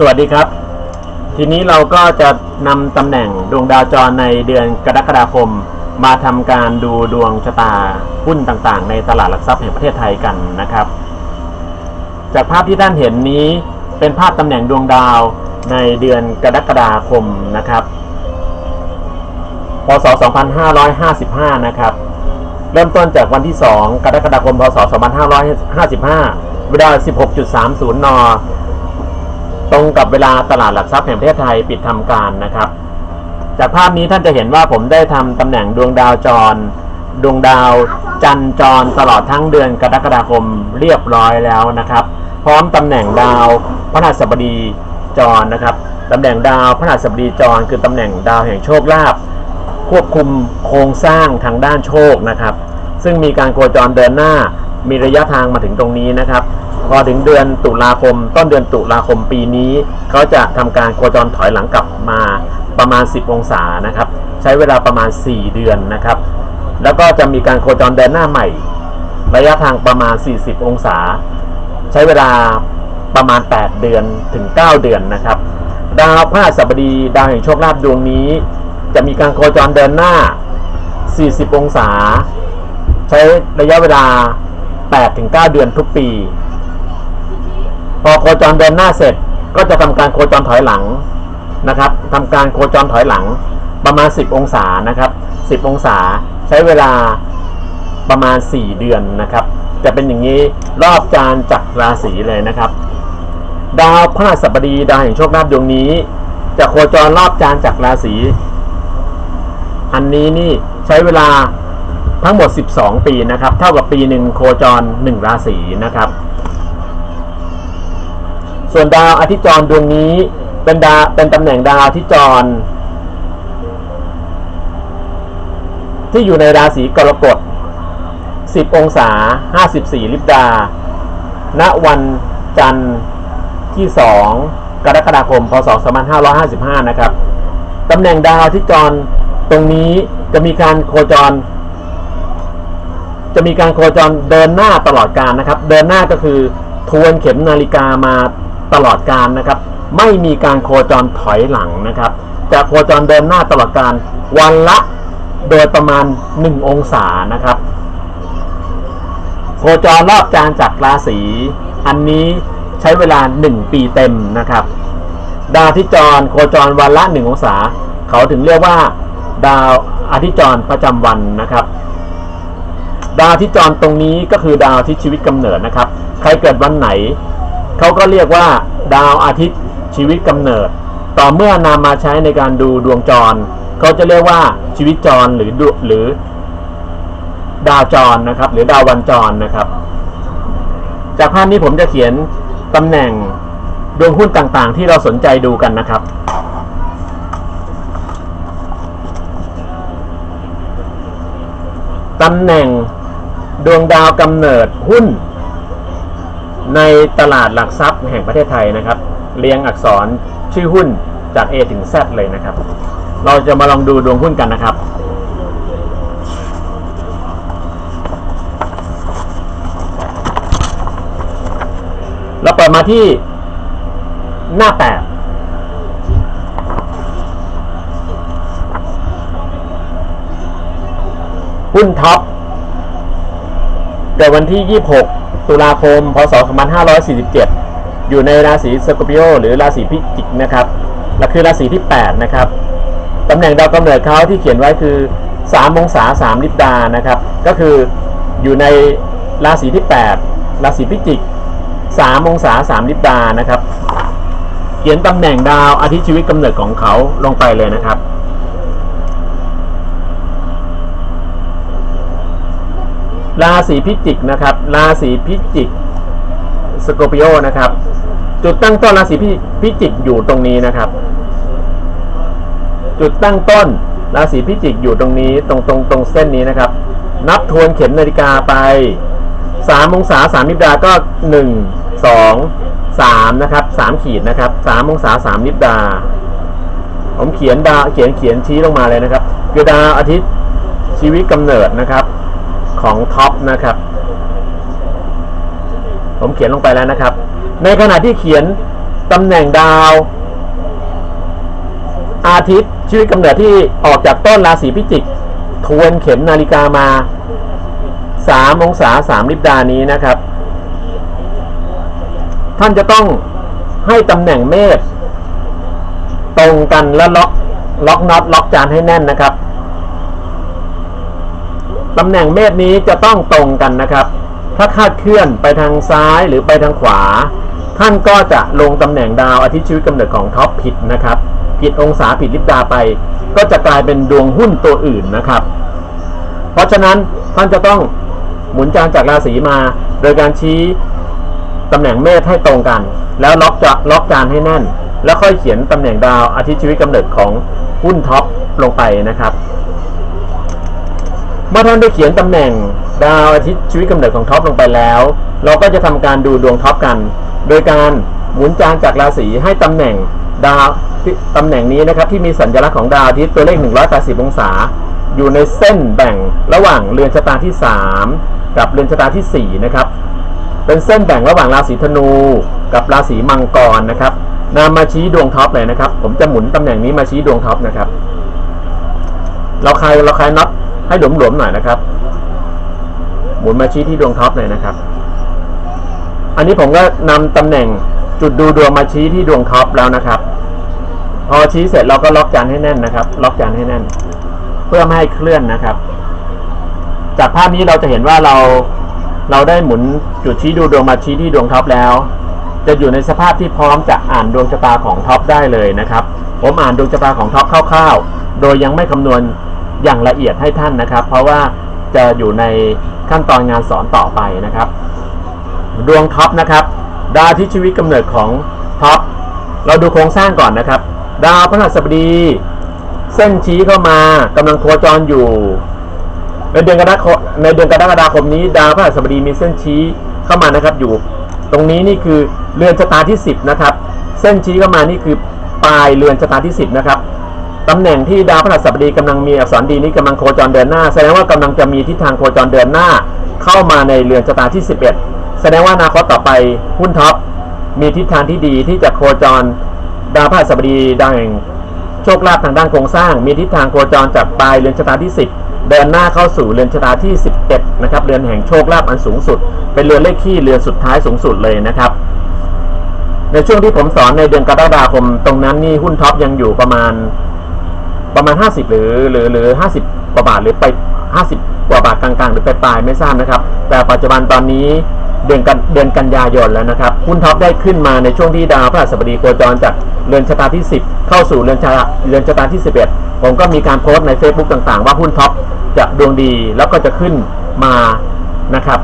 สวัสดีครับ ทีนี้เราก็จะนำตำแหน่งดวงดาวจรในเดือนกรกฎาคม มาทำการดูดวงชะตาหุ้นต่างๆ ในตลาดหลักทรัพย์แห่งประเทศไทยกันนะครับ จากภาพที่ท่านเห็นนี้เป็นภาพตำแหน่งดวงดาวในเดือนกรกฎาคมนะครับพศ 2555 นะครับ เริ่มต้นจากวันที่ 2 กรกฎาคม พศ 2555 เวลา 16.30 น ตรงกับเวลาตลาดหลักทรัพย์แห่งประเทศไทยปิดทำการนะครับ จากภาพนี้ท่านจะเห็นว่าผมได้ทำตำแหน่งดวงดาวจร ดวงดาวจันจรตลอดทั้งเดือนกรกฎาคมเรียบร้อยแล้วนะครับ พร้อมตำแหน่งดาวพระหัสบดีจรนะครับตำแหน่งดาวพระหัสบดีจร คือตำแหน่งดาวแห่งโชคลาภควบคุมโครงสร้างทางด้านโชคนะครับ ซึ่งมีการโคจรเดินหน้ามีระยะทางมาถึงตรงนี้นะครับ พอถึงเดือนตุลาคม ต้นเดือนตุลาคมปีนี้เขาจะทำการโคจรถอยหลังกลับมาประมาณ 10 องศานะครับ ใช้เวลาประมาณ 4 เดือนนะครับ แล้วก็จะมีการโคจรเดินหน้าใหม่ ระยะทางประมาณ 40 องศา ใช้เวลาประมาณ 8 เดือนถึง 9 เดือนนะครับ ดาวพฤหัสบดีดาวแห่งโชคลาภดวงนี้ จะมีการโคจรเดินหน้า 40 องศา ใช้ระยะเวลา 8-9 เดือนทุกปี พอโคจรเดินหน้าเสร็จก็จะทำการโคจรถอยหลังนะครับทำการโคจรถอยหลังประมาณ 10 องศานะครับ10 องศาใช้เวลาประมาณ 4 เดือนนะครับ จะเป็นอย่างนี้รอบจานจักรราศีเลยนะครับ ดาวพฤหัสบดีดาวแห่งโชคลาภดวงนี้ จะโคจรรอบจานจักรราศีอันนี้นี่ใช้เวลาทั้งหมด 12 ปีนะครับ เท่ากับปีหนึ่งโคจร 1 ราศีนะครับ ส่วนดาวอาทิตย์จรดวงนี้เป็นดาวเป็นตำแหน่งดาวอาทิตย์จร ที่อยู่ในราศีกรกฎ 10 องศา 54 ลิบดา ณ วันจันทร์ที่ 2 กรกฎาคม พศ 2555 นะครับ ตำแหน่งดาวที่จรตรงนี้จะมีการโคจร จะมีการโคจรเดินหน้าตลอดการนะครับ เดินหน้าก็คือทวนเข็มนาฬิกามา ตลอดการนะครับ ไม่มีการโคจรถอยหลังนะครับจะโคจรเดินหน้าตลอดการวันละโดยประมาณ 1 องศานะครับ โคจรรอบจานจากราศีอันนี้ใช้เวลา 1 ปีเต็มนะครับ ดาวที่จรโคจรวันละ 1 องศา เขาถึงเรียกว่า ดาวอาทิตย์จรประจำวันนะครับ ดาวอาที่จรตรงนี้ก็คือดาวทิตย์ชีวิตกำเนิดนะครับ ใครเกิดวันไหน เขาก็เรียกว่าดาวอาทิตย์ชีวิตกำเนิด ต่อเมื่อนำมาใช้ในการดูดวงจรเขาจะเรียกว่าชีวิตจรหรือดหรือ ดาวจรนะครับ หรือดาววันจรนะครับ จากภาพนี้ผมจะเขียนตำแหน่งดวงหุ้นต่างๆ ที่เราสนใจดูกันนะครับตำแหน่งดวงดาวกำเนิดหุ้น ในตลาดหลักทรัพย์แห่งประเทศไทยนะครับ เรียงอักษรชื่อหุ้นจาก A ถึง Z เลยนะครับ เราจะมาลองดูดวงหุ้นกันนะครับ เราเปิดมาที่หน้าแปดหุ้นท็อปเกิดวันที่ 26 ตุลาคม พศ 2547 อยู่ในราศีสกอร์ปิโอหรือราศีพิจิกนะครับ และคือราศีที่ 8 นะครับ ตำแหน่งดาวกำเนิดเขาที่เขียนไว้คือ 3 องศา 3 ลิบดา นะครับ ก็คืออยู่ในราศีที่ 8 ราศีพิจิก 3 องศา 3 ลิบดา นะครับ เขียนตำแหน่งดาวอาทิตย์ชีวิตกำเนิดของเขาลงไปเลยนะครับ ราศีพิจิกนะครับ ราศีพิจิกสโคปิโอนะครับ จุดตั้งต้นราศีพิจิกอยู่ตรงนี้นะครับ จุดตั้งต้นราศีพิจิกอยู่ตรงนี้ตรงตรงตรงเส้นนี้นะครับ นับทวนเข็มนาฬิกาไปสามองศาสามนิบดาก็หนึ่งสองสามนะครับสามขีดนะครับสามองศาสามนิบดา ผมเขียนดาเขียนเขียนชี้ลงมาเลยนะครับ คือดาวอาทิตย์ชีวิตกำเนิดนะครับ ของท็อปนะครับ ผมเขียนลงไปแล้วนะครับ ในขณะที่เขียนตำแหน่งดาว อาทิตย์ชีวิตกำเนิดที่ออกจากต้นราศีพิจิก ทวนเข็มนาฬิกามา3องศา3ลิบดานี้นะครับ ท่านจะต้องให้ตำแหน่งเมษตรงกันและล็อกล็อกน็อตล็อกจานให้แน่นนะครับ ตำแหน่งเมษนี้จะต้องตรงกันนะครับ ถ้าคาดเคลื่อนไปทางซ้ายหรือไปทางขวา ท่านก็จะลงตำแหน่งดาวอาทิตย์ชีวิตกำเนิดของท็อปผิดนะครับ ผิดองศาผิดลิบดาไป ก็จะกลายเป็นดวงหุ้นตัวอื่นนะครับ เพราะฉะนั้นท่านจะต้องหมุนจานจากราศีมา โดยการชี้ตำแหน่งเมษให้ตรงกัน แล้วล็อกจะล็อกจานให้แน่น แล้วค่อยเขียนตำแหน่งดาวอาทิตย์ชีวิตกำเนิดของหุ้นท็อปลงไปนะครับ เมื่อท่านได้เขียนตำแหน่งดาวอาทิตย์ชีวิตกำเนิดของท็อปลงไปแล้ว เราก็จะทำการดูดวงท็อปกัน โดยการหมุนจานจากราศีให้ตำแหน่งดาวที่ตำแหน่งนี้นะครับที่มีสัญลักษณ์ของดาวอาทิตย์ตัวเลข 180 องศา อยู่ในเส้นแบ่งระหว่างเรือนชะตาที่ 3 กับเรือนชะตาทีสี่4 นะครับ เป็นเส้นแบ่งระหว่างราศีธนู กับราศีมังกรนะครับนำมาชี้ดวงท็อปเลยนะครับ ผมจะหมุนตำแหน่งนี้มาชี้ดวงท็อปนะครับ เราคลายเราคลายน็อ ให้หลวมๆหน่อยนะครับ หมุนมาชี้ที่ดวงท็อปเลยนะครับ อันนี้ผมก็นำตำแหน่งจุดดูดวงมาชี้ที่ดวงท็อปแล้วนะครับ พอชี้เสร็จเราก็ล็อกจานให้แน่นนะครับ ล็อกจานให้แน่น เพื่อไม่ให้เคลื่อนนะครับ จากภาพนี้เราจะเห็นว่าเราเราได้หมุนจุดชี้ดูดวงมาชี้ที่ดวงท็อปแล้ว จะอยู่ในสภาพที่พร้อมจะอ่านดวงชะตาของท็อปได้เลยนะครับ ผมอ่านดวงชะตาของท็อปคร่าวๆ โดยยังไม่คำนวณ อย่างละเอียดให้ท่านนะครับ เพราะว่าจะอยู่ในขั้นตอนงานสอนต่อไปนะครับ ดวงท็อปนะครับ ดาวที่ชีวิตกำเนิดของท็อปเราดูโครงสร้างก่อนนะครับ ดาวพฤหัสบดี เส้นชี้เข้ามากำลังโคจรอยู่ ในเดือนกรกฎาคมในเดือนกรกฎาคมนี้ ดาวพฤหัสบดีมีเส้นชี้เข้ามานะครับอยู่ ตรงนี้นี่คือเรือนชะตาที่ 10 นะครับ เส้นชี้เข้ามานี่คือปลายเรือนชะตาที่ 10 นะครับ ตำแหน่งที่ดาวพฤหัสบดีกำลังมีอักษรดีนี้กำลังโคจรเดินหน้า แสดงว่ากำลังจะมีทิศทางโคจรเดินหน้า เข้ามาในเรือนชะตาที่ 11 แสดงว่าอนาคตต่อไปหุ้นท็อปมีทิศทางที่ดีที่จะโคจรดาวพฤหัสบดีดาวแห่งโชคลาภทางด้านโครงสร้าง มีทิศทางโคจรจากปลายเรือนชะตาที่ 10 เดินหน้าเข้าสู่เรือนชะตาที่ 11 นะครับเรือนแห่งโชคลาภอันสูงสุด เป็นเรือนเลขขี้เรือนสุดท้ายสูงสุดเลยนะครับในช่วงที่ผมสอนในเดือนกรกฎาคมตรงนั้นนี่หุ้นท็อปยังอยู่ประมาณ ประมาณ 50 หรือหรือหรือ 50 กว่าบาทหรือไป 50 กว่าบาทกลางๆ หรือไปปลายไม่ทราบนะครับ แต่ปัจจุบันตอนนี้เดือนกันเดือนกันยายนแล้วนะครับหุ้นท็อปได้ขึ้นมาในช่วงที่ดาวพฤหัสบดีโคจรจากเรือนชะตาที่ 10 เข้าสู่เรือนชะตาเรือนชะตาที่ 11 ผมก็มีการโพสต์ใน Facebook ต่างๆ ว่าหุ้นท็อปจะดวงดีแล้วก็จะขึ้นมานะครับ